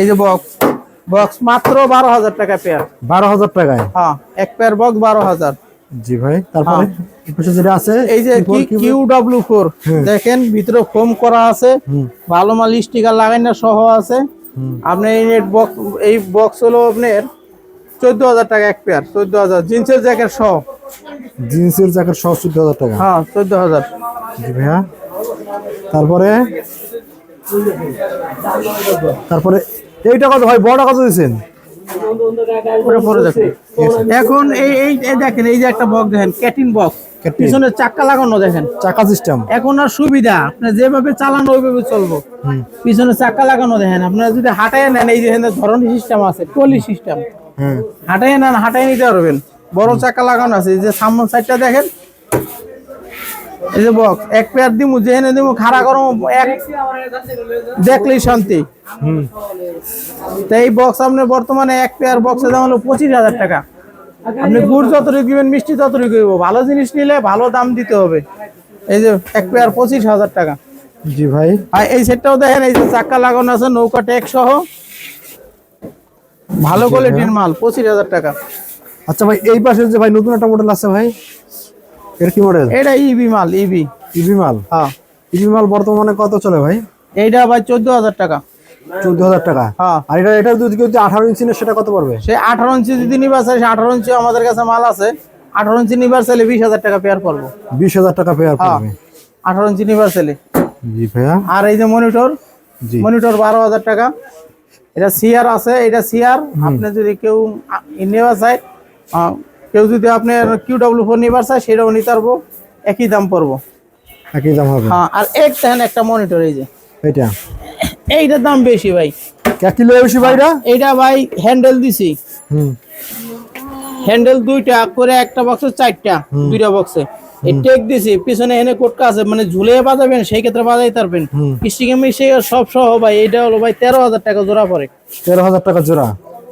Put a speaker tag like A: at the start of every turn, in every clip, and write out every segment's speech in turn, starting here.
A: এই যে box box মাত্র বারো হাজার টাকা পেয়ার
B: বারো হাজার টাকায়?
A: হ্যাঁ এক পেয়ার বক্স বারো হাজার।
B: জি ভাই তারপরে যেটা আছে
A: এই যে কিউ ডাব্লিউ ফোর দেখেন ভিতরে ফোম করা আছে। ভালো মাল স্টিকার লাগানো সহ আছে।
B: হুম।
A: আপনার এই নেট বক্স এই বক্স হলো আপনার চোদ্দ হাজার টাকা এক পেয়ার চোদ্দ হাজার। জিন্সের জ্যাকেট সহ।
B: জিন্সের জ্যাকেট সহ চোদ্দ হাজার টাকা।
A: হ্যাঁ চোদ্দ হাজার।
B: জি ভাইয়া। তারপরে তারপরে এইটা কত ভাই? বড় কত
A: দেখুন এখন এই এই দেখেন এই যে একটা বক্স দেখেন ক্যাটিন বক্স পিছনে চাক্কা লাগানো দেখেন।
B: চাকা সিস্টেম
A: এখন আর সুবিধা আপনি যেভাবে চালানো ওইভাবে চলবো। পিছনে চাক্কা লাগানো দেখেন আপনারা যদি হাঁটায় নেন এই যে ধরনের সিস্টেম আছে টলি সিস্টেম হাঁটাই নেন হাঁটাই নিতে পারবেন। বড় চাকা লাগানো আছে যে সামনের সাইডটা দেখেন। এই যে বক্স এক পেয়ার দিমু যেখানে দিমু খাড়া করো এক দেখলেই শান্তি। তো এই বক্স আপনার বর্তমানে এক পেয়ার বক্সের দাম হলো পঁচিশ হাজার টাকা। আপনি গুড় যতটুকু দিবেন মিষ্টি ততটুকু দিব। ভালো জিনিস নিলে ভালো দাম দিতে হবে। এই যে এক পেয়ার পঁচিশ হাজার টাকা।
B: জি ভাই।
A: আর এই সেটটাও দেখেন এই যে চাক্কা লাগানো আছে নৌকা ট্যাগ সহ। ভালো কোয়ালিটির মাল পঁচিশ হাজার টাকা।
B: আচ্ছা ভাই এই পাশে যে ভাই নতুন একটা মডেল আছে ভাই? এর কি মডেল
A: এটা ইবি মাল ইবি
B: ইভি মাল?
A: হ্যাঁ।
B: ইভি মাল বর্তমানে কত চলে ভাই?
A: এইটা ভাই চোদ্দ হাজার টাকা।
B: চোদ্দ হাজার টাকা?
A: হ্যাঁ।
B: আর এটা এটা যদি কেউ আঠারো ইঞ্চি সেটা কত পড়বে?
A: সে আঠারো ইঞ্চি যদি নিবার চাই আঠারো ইঞ্চি আমাদের কাছে মাল আছে। আঠারো ইঞ্চি নিবার চাইলে বিশ হাজার টাকা পেয়ার পড়ব।
B: বিশ হাজার টাকা পেয়ার
A: হ্যাঁ।
B: পড়বে।
A: আঠারো ইঞ্চি নিবার চাইলে।
B: জি ভাইয়া।
A: আর এই যে মনিটর
B: জি।
A: মনিটর বারো হাজার টাকা। এটা সিআর আছে এটা সিআর আপনি যদি কেউ নেওয়া চায় কেউ যদি আপনার কিউ ডাব্লিউ ফোর নিবার চায় সেটাও নিতে পারব। একই দাম পড়ব।
B: একই দাম হবে।
A: হ্যাঁ আর এক দেখেন একটা মনিটর এই যে।
B: এটা
A: এইটার দাম বেশি ভাই।
B: ক কিলো বেশি ভাইরা
A: এইটা ভাই হ্যান্ডেল দিছি।
B: হুম।
A: হ্যান্ডেল দুইটা করে একটা বক্সে চারটা দুইটা বক্সে এই টেক দিছি পিছনে এনে কোটকা আছে মানে ঝুলে বাজাবেন সেই ক্ষেত্রে বাজাই পারবেন। স্টিকে মিশে সব সহ ভাই এটা হলো ভাই তেরো হাজার টাকা জোড়া পড়ে।
B: তেরো হাজার টাকা জোড়া।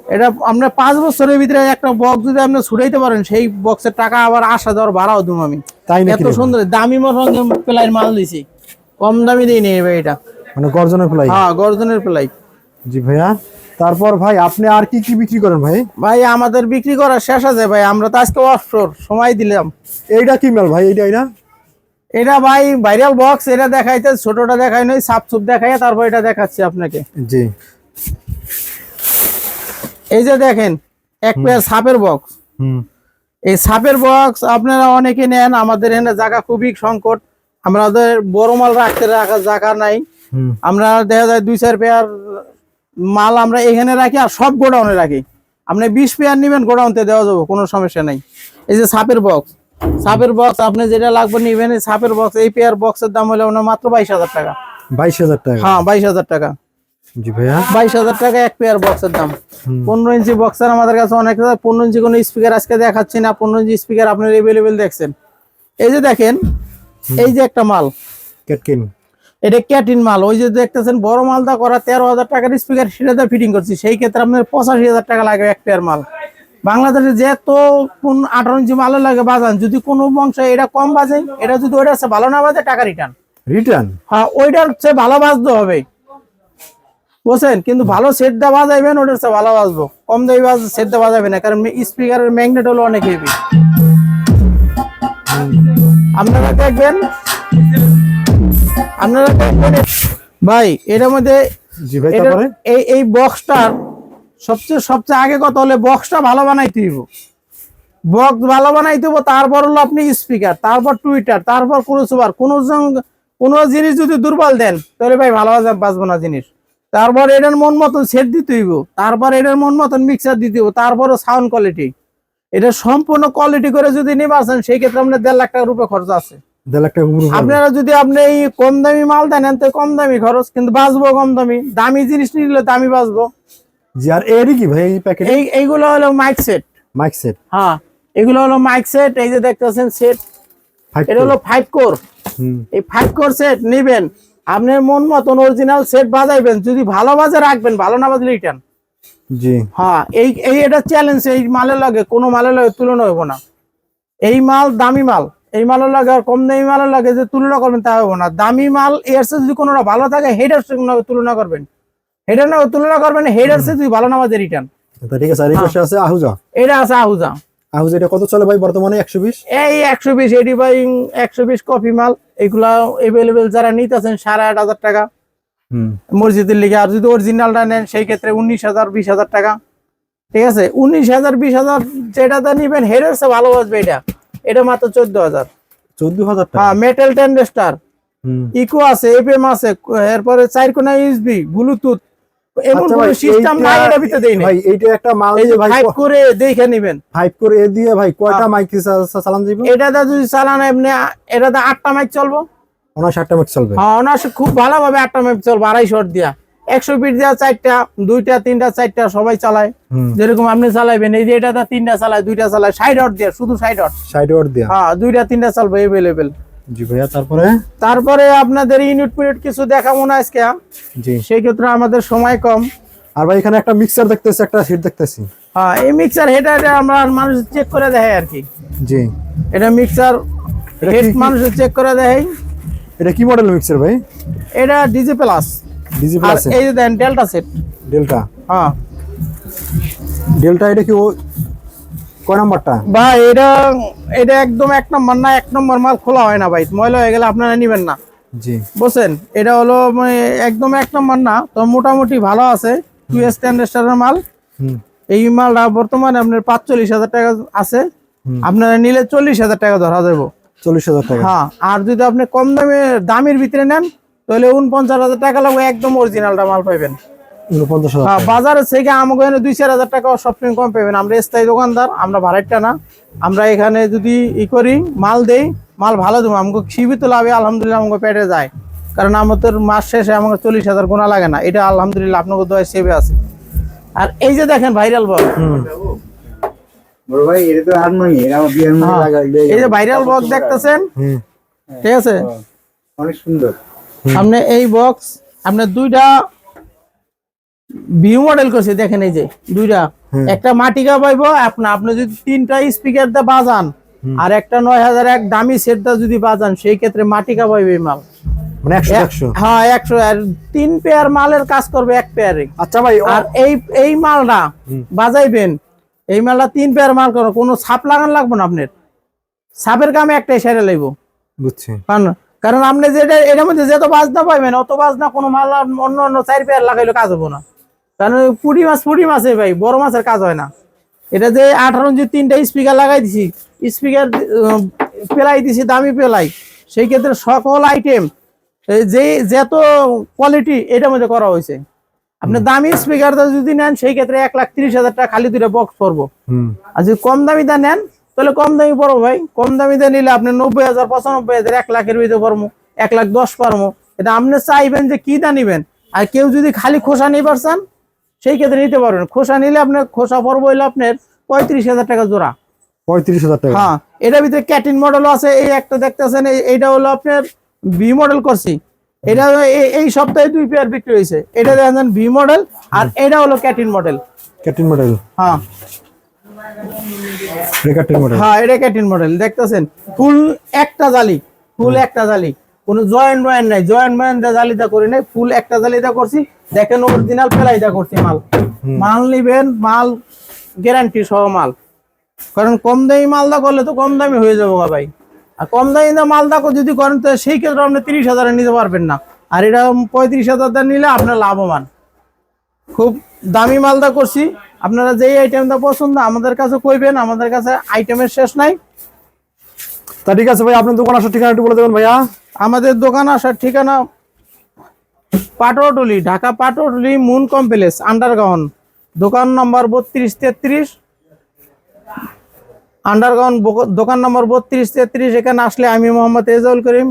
A: এটা আপনার পাঁচ বছরের ভিতরে একটা বক্স যদি আপনি ছুটাইতে পারেন সেই বক্সের টাকা আবার আসা দেওয়ার ভাড়াও দিম আমি।
B: তাই নাকি
A: এত সুন্দর দামি সঙ্গে প্লাই মাল দিছি। কম দামি দিই নেই ভাই এটা।
B: মানে গর্জনের প্লাই?
A: হ্যাঁ গর্জনের প্লাই।
B: জি ভাইয়া তারপর ভাই আপনি আর কি কি বিক্রি করেন ভাই?
A: ভাই আমাদের বিক্রি করা শেষ আছে ভাই আমরা তো আজকে অফশোর সময় দিলাম।
B: এইটা কি মাল ভাই এইটা এইটা?
A: এটা ভাই ভাইরাল বক্স এটা দেখাইতে ছোটটা দেখাই নই সাপ সুপ দেখাই তারপর এটা দেখাচ্ছি আপনাকে।
B: জি।
A: এই যে দেখেন এক পেয়ার সাপের বক্স এই সাপের বক্স আপনারা অনেকে নেন আমাদের এখানে জায়গা খুবই সংকট। আমাদের বড় মাল রাখতে রাখার জায়গা নাই। আমরা দেখা যায় দুই চার পেয়ার মাল আমরা এখানে রাখি আর সব গোডাউনে রাখি। আপনি বিশ পেয়ার নেবেন গোডাউনতে দেওয়া যাবে কোনো সমস্যা নাই। এই যে সাপের বক্স সাপের বক্স আপনি যেটা লাগবে নেবেন এই সাপের বক্স এই পেয়ার বক্সের দাম হলে মাত্র বাইশ হাজার টাকা।
B: বাইশ হাজার টাকা।
A: হ্যাঁ বাইশ হাজার টাকা।
B: জি ভাইয়া।
A: বাইশ হাজার টাকা এক পেয়ার বক্সের দাম। পনেরো ইঞ্চি বক্সের আমাদের কাছে অনেক আছে। পনেরো ইঞ্চি কোনো স্পিকার আজকে দেখাচ্ছি না। পনেরো ইঞ্চি স্পিকার আপনার এভেলেবেল দেখছেন। এই যে দেখেন এই যে একটা মাল।
B: ক্যাটকিন।
A: এটা ক্যাটিন মাল। ওই যে দেখতেছেন বড় মালটা করা তেরো হাজার টাকার স্পিকার সেটাতে ফিটিং করছি। সেই ক্ষেত্রে আপনার পঁচাশি হাজার টাকা লাগবে এক পেয়ার মাল। বাংলাদেশে যে তো কোন আঠারো ইঞ্চি মালও লাগে বাজান যদি কোনো বংশ এটা কম বাজে এটা যদি ওইটা হচ্ছে ভালো না বাজে টাকা রিটার্ন
B: রিটার্ন
A: হ্যাঁ ওইটার হচ্ছে ভালো বাজতে হবে। বুঝছেন কিন্তু ভালো সেট দা বাজাইবেন ওটার চেয়ে ভালো বাজবো। কম দামি বাজ সেট দা বাজাবে না কারণ স্পিকারের ম্যাগনেট হলো অনেক হেভি আপনারা দেখবেন আপনারা দেখবেন ভাই এটার মধ্যে এই এই বক্সটার সবচেয়ে সবচেয়ে আগে কথা হলে বক্সটা ভালো বানাইতে হইব। বক্স ভালো বানাইতে হইব তারপর হলো আপনি স্পিকার তারপর টুইটার তারপর কোনো জং- কোনো কোনো জিনিস যদি দুর্বল দেন তাহলে ভাই ভালো বাজা- বাজবো না জিনিস। তারপর এটার মন মতন সেট দিতে হইব তারপর এটার মন মতন মিক্সার দিতে হইব তারপরও সাউন্ড কোয়ালিটি এটা সম্পূর্ণ কোয়ালিটি করে যদি নিয়ে আসেন সেই ক্ষেত্রে আপনার দেড় লাখ টাকার উপরে খরচ আছে।
B: টাকা।
A: আপনারা যদি আপনি এই কম দামি মাল দেন তো কম দামি খরচ কিন্তু বাঁচবো কম দামি। দামি জিনিস নিলে দামি বাঁচবো।
B: জি আর এরই কি ভাই এই প্যাকেট
A: এই এইগুলো হলো মাইক সেট
B: মাইক সেট
A: হ্যাঁ এগুলো হলো মাইক সেট এই যে দেখতেছেন সেট এটা হলো ফাইভ কোর এই ফাইভ কোর সেট নিবেন। আপনার মন মতন অরিজিনাল সেট বাজাইবেন যদি ভালো বাজে রাখবেন ভালো না বাজলে রিটার্ন
B: জি।
A: হ্যাঁ এই এই এটা চ্যালেঞ্জ এই মালের লাগে কোনো মালের লাগে তুলনা হইব না। এই মাল দামি মাল এই মালের লাগে আর কম দামি মালের লাগে যে তুলনা করবেন তা হইব না। দামি মাল এর চেয়ে যদি কোনোটা ভালো থাকে সঙ্গে তুলনা করবেন। হেডার না তুলনা করবেন হেডার সে যদি ভালো নামাজের রিটার্ন
B: তা ঠিক আছে আর আছে আহুজা।
A: এটা আছে আহুজা।
B: আহুজা এটা কত চলে ভাই বর্তমানে? একশো বিশ?
A: এই একশো বিশ এডি বাই একশো বিশ কপি মাল। এগুলা এভেলেবেল যারা নিতেছেন সাড়ে আট হাজার টাকা। মসজিদের লিগে আর যদি অরিজিনালটা নেন সেই ক্ষেত্রে উনিশ হাজার বিশ হাজার টাকা। ঠিক আছে? উনিশ হাজার বিশ হাজার যেটাতে নিবেন হেডারসে ভালো বাজবে এটা। এটা মাত্র চোদ্দ হাজার।
B: চোদ্দ হাজার টাকা?
A: হ্যাঁ মেটাল টেন্ডেস্টার
B: হুম।
A: ইকো আছে এফএম আছে এরপরে চার কোনা ইউএসবি ব্লুটুথ এমন
B: আচ্ছা
A: কোন সিস্টেম নাই এটা ভিতরে দেই
B: ভাই এইটা একটা মাল
A: এই যে
B: যে ভাই
A: ফাইভ করে দেখে নিবেন।
B: ফাইভ করে এ দিয়ে ভাই কয়টা
A: হ্যাঁ।
B: মাইক চালান যাবে
A: এটাতে যদি চালান এমনি এটাতে আটটা মাইক চলবো।
B: মাইক চলবে।
A: হ্যাঁ অনার্স খুব ভালোভাবে আটটা মাইক চলবো আড়াই দিয়া। একশো ফিট দেওয়া চারটা দুইটা তিনটা চারটা সবাই চালায়। যেরকম আপনি চালাইবেন এই যে এটাতে তিনটা চালায় দুইটা চালায় সাইড হট দিয়ে শুধু সাইড হট
B: ষাট ওয়াট দিয়া।
A: হ্যাঁ দুইটা তিনটা চালবে এভেলেবেল
B: জি ভাইয়া তারপরে?
A: তারপরে আপনাদের ইউনিট পিরিয়ড কিছু দেখাবো না আজকে।
B: জি।
A: সেই ক্ষেত্রে আমাদের সময় কম।
B: আর ভাই এখানে একটা মিক্সার দেখতেছি একটা সিট দেখতেছি।
A: হ্যাঁ এই মিক্সার হেড আমরা মানুষ চেক করে দেখে আর কি।
B: জি।
A: এটা মিক্সার হেড মানুষ চেক করে দেখে
B: এটা কি মডেল মিক্সার ভাই?
A: এটা ডিজি প্লাস
B: ডিজি প্লাস
A: এই যে দেন ডেল্টা সেট
B: ডেল্টা
A: হ্যাঁ।
B: ডেল্টা এটা কি ও নাম্বারটা?
A: ভাই এটা এটা একদম এক নম্বর না এক নম্বর মাল খোলা হয় না ভাই। ময়লা হয়ে গেলে আপনারা নিবেন না।
B: জি।
A: বুঝছেন? এটা হলো মানে একদম এক নম্বর না তো মোটামুটি ভালো আছে। টু স্ট্যান্ডার্ডের মাল। এই মালটা বর্তমানে আপনার পাঁচচল্লিশ হাজার টাকা আছে। আপনারা নিলে চল্লিশ হাজার টাকা ধরা দেবো
B: চল্লিশ হাজার টাকা।
A: হ্যাঁ আর যদি আপনি কম দামে দামের ভিতরে নেন তাহলে উনপঞ্চাশ হাজার টাকা লাগবে একদম অরিজিনালটা মাল পাইবেন। হ্যাঁ বাজারের থেকে আমাকে দুই চার হাজার টাকা সবসময় কম পাবেন আমরা স্থায়ী দোকানদার আমরা ভাড়াটা না। আমরা এখানে যদি ই করি মাল দেই মাল ভালো দেবো। আমাকে সীমিত লাভে আলহামদুলিল্লাহ আমাকে পেটে যায়। কারণ আমাদের মাস শেষে আমাকে চল্লিশ হাজার গোনা লাগে না। এটা আলহামদুলিল্লাহ আপনাকে দোয়া সেবে আছে। আর এই যে দেখেন ভাইরাল বল
B: হুম।
C: বড় ভাই এটা তো আর নয় এটা আমার বিয়ের মধ্যে লাগাইলে
A: এই যে ভাইরাল বক্স দেখতেছেন? ঠিক আছে?
C: অনেক সুন্দর।
A: আপনি এই বক্স আপনার দুইটা ভিউ মডেল করছে দেখেন এই যে দুইটা। একটা মাটিকা পাইবো আপনার আপনি যদি তিনটা স্পিকার দিয়ে বাজান আর একটা নয় হাজার এক দামি সেট দা যদি বাজান সেই ক্ষেত্রে মাটিকা পাইবে মাল।
B: মানে একশো একশো?
A: হ্যাঁ একশো। আর তিন পেয়ার মালের কাজ করবে এক পেয়ারে
B: আচ্ছা ভাই
A: আর এই এই মালটা বাজাইবেন এই মালটা তিন পেয়ার মাল করো কোনো ছাপ লাগান লাগবে না আপনার। ছাপের কামে একটাই সেরে লাগবো
B: বুঝছি।
A: কারণ আপনি যেটা এটার মধ্যে যত বাজনা পাইবেন অত বাজনা কোনো মাল আর অন্য অন্য চার পেয়ার লাগাইলে কাজ হব না। কারণ পুঁটি মাছ পুঁটি মাছে ভাই বড় মাছের কাজ হয় না। এটা যে আঠারো ইঞ্চি তিনটা স্পিকার লাগাই দিছি স্পিকার পেলাই দিছি দামি পেলাই। সেই ক্ষেত্রে সকল আইটেম যে যত কোয়ালিটি এটার মধ্যে করা হয়েছে। আপনি দামি স্পিকারটা যদি নেন সেই ক্ষেত্রে এক লাখ তিরিশ হাজার টাকা খালি দুইটা বক্স পড়ব। আর যদি কম দামিটা নেন তাহলে কম দামি পড়ো ভাই। কম দামিটা নিলে আপনি নব্বই হাজার পঁচানব্বই হাজার এক লাখের ভিতরে পারব এক লাখ দশ পারব এটা আপনি চাইবেন যে কি দা নিবেন? আর কেউ যদি খালি খোসা নিয়ে পারছেন সেই ক্ষেত্রে নিতে পারবেন। খোসা নিলে আপনার খোসা পড়ব হইলে আপনার পঁয়ত্রিশ হাজার টাকা জোড়া।
B: পঁয়ত্রিশ হাজার টাকা।
A: হ্যাঁ এটার ভিতরে ক্যাটিন মডেল আছে এই একটা দেখতেছেন এই- এইটা হলো আপনার ভি মডেল করছি। এটা এই- সপ্তাহে দুই পেয়ার বিক্রি হয়েছে। এটা দেখেন ভি মডেল আর এটা হলো ক্যাটিন মডেল
B: ক্যাটিন মডেল
A: হ্যাঁ। হ্যাঁ এটা ক্যাটিন মডেল দেখতেছেন ফুল একটা জালি ফুল একটা জালি। কোনো জয়েন্ট জয়েন্ট নাই। জয়েন্ট জয়েন্ট জালিটা করি নাই ফুল একটা জালিটা করছি। দেখেন অরিজিনাল পেলাইটা করছি মাল। মাল নিবেন মাল গ্যারান্টি সহ মাল। কারণ কম দামি মালদা করলে তো কম দামি হয়ে যাব ভাই। আর কম দামি মালদা যদি করেন তো সেই ক্ষেত্রে আপনি তিরিশ হাজারে নিতে পারবেন না। আর এটা পঁয়ত্রিশ হাজার নিলে আপনার লাভবান। খুব দামি মালদা করছি। আপনারা যেই আইটেমটা পছন্দ আমাদের কাছে কইবেন আমাদের কাছে আইটেমের শেষ নাই।
B: তা ঠিক আছে ভাই আপনার দোকান আসার ঠিকানা একটু বলে দেবেন ভাইয়া।
A: আমাদের দোকান আসার ঠিকানা Patotuli Dhaka Patotuli moon complex, underground. দোকান নম্বর বত্রিশ তেত্রিশ। আন্ডারগ্রাউন্ড দোকান নম্বর বত্রিশ তেত্রিশ, এখানে আসলে আমি মোহাম্মদ এজাউল করিম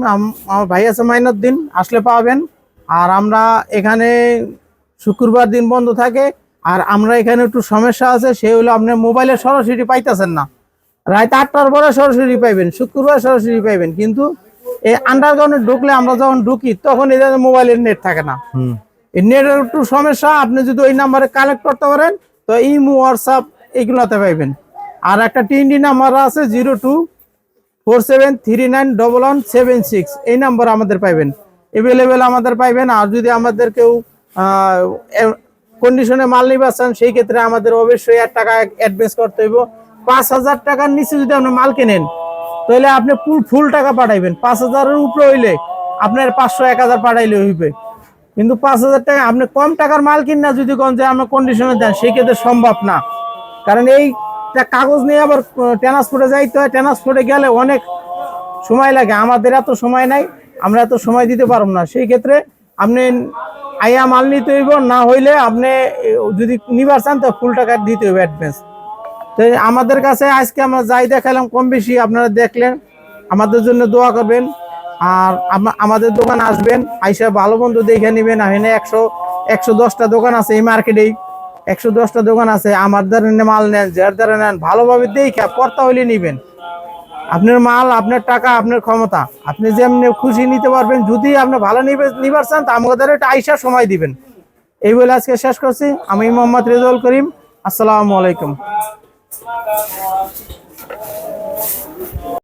A: আমার ভাই আছে মাইনুদ্দিন, আসলে পাবেন। আর আমরা এখানে শুক্রবার দিন বন্ধ থাকে, আর আমরা এখানে একটু সমস্যা আছে, সে হলো আপনার মোবাইলে সরাসরি পাইতেছেন না। রাত আটটার পরে সরাসরি পাইবেন, শুক্রবার সরাসরি পাইবেন, কিন্তু এই আন্ডারগ্রাউন্ডে ঢুকলে আমরা যখন ঢুকি তখন এদের মোবাইলের নেট থাকে না। এই নেটের একটু সমস্যা আপনি যদি ওই নাম্বারে কালেক্ট করতে পারেন তো ইমো হোয়াটসঅ্যাপ এগুলোতে পাইবেন। আর একটা টিএনডি নাম্বার আছে zero two four seven three nine double one seven six এই নাম্বার আমাদের পাইবেন। এভেলেবেল আমাদের পাইবেন আর যদি আমাদের কেউ কন্ডিশনে মাল নিবাসন সেই ক্ষেত্রে আমাদের অবশ্যই এক টাকা অ্যাডভান্স করতে হইব। পাঁচ হাজার টাকার নিচে যদি আপনি মাল কেনেন তাহলে আপনি ফুল ফুল টাকা পাঠাইবেন। পাঁচ হাজারের উপরে হইলে আপনার পাঁচশো, এক হাজার পাঠাইলে হইবে। কিন্তু পাঁচ হাজার টাকা, আপনি কম টাকার মাল কিনা যদি কোন যে আমরা কন্ডিশনে দেন সেই ক্ষেত্রে সম্ভব না। কারণ এই কাগজ নিয়ে আবার ট্রান্সপোর্টে যাইতে হয়। ট্রান্সপোর্টে গেলে অনেক সময় লাগে। আমাদের এত সময় নাই, আমরা এত সময় দিতে পারব না। সেই ক্ষেত্রে আপনি আইয়া মাল নিতে হইব। না হইলে আপনি যদি নিবার চান, তো ফুল টাকা দিতে হইবে অ্যাডভান্স তো আমাদের কাছে আজকে আমরা যাই দেখালাম কম বেশি, আপনারা দেখলেন। আমাদের জন্য দোয়া করবেন। আর আমা- আমাদের দোকান আসবেন, আইসা ভালো বন্ধু দেখে নেবেন। এখানে একশো একশো দশটা দোকান আছে এই মার্কেটেই। একশো দশটা দোকান আছে, আমার দ্বারা মাল নেন, যার দ্বারা নেন, ভালোভাবে দেখে পর্তা হইলে নিবেন। আপনার মাল, আপনার টাকা, আপনার ক্ষমতা, আপনি যেমনি খুশি নিতে পারবেন, যদি আপনি ভালো নিবে, নিবার চান, তা আমাদের একটা আইসা সময় দিবেন। এই বলে আজকে শেষ করছি। আমি মোহাম্মদ রেজাউল করিম, আসসালামু আলাইকুম। about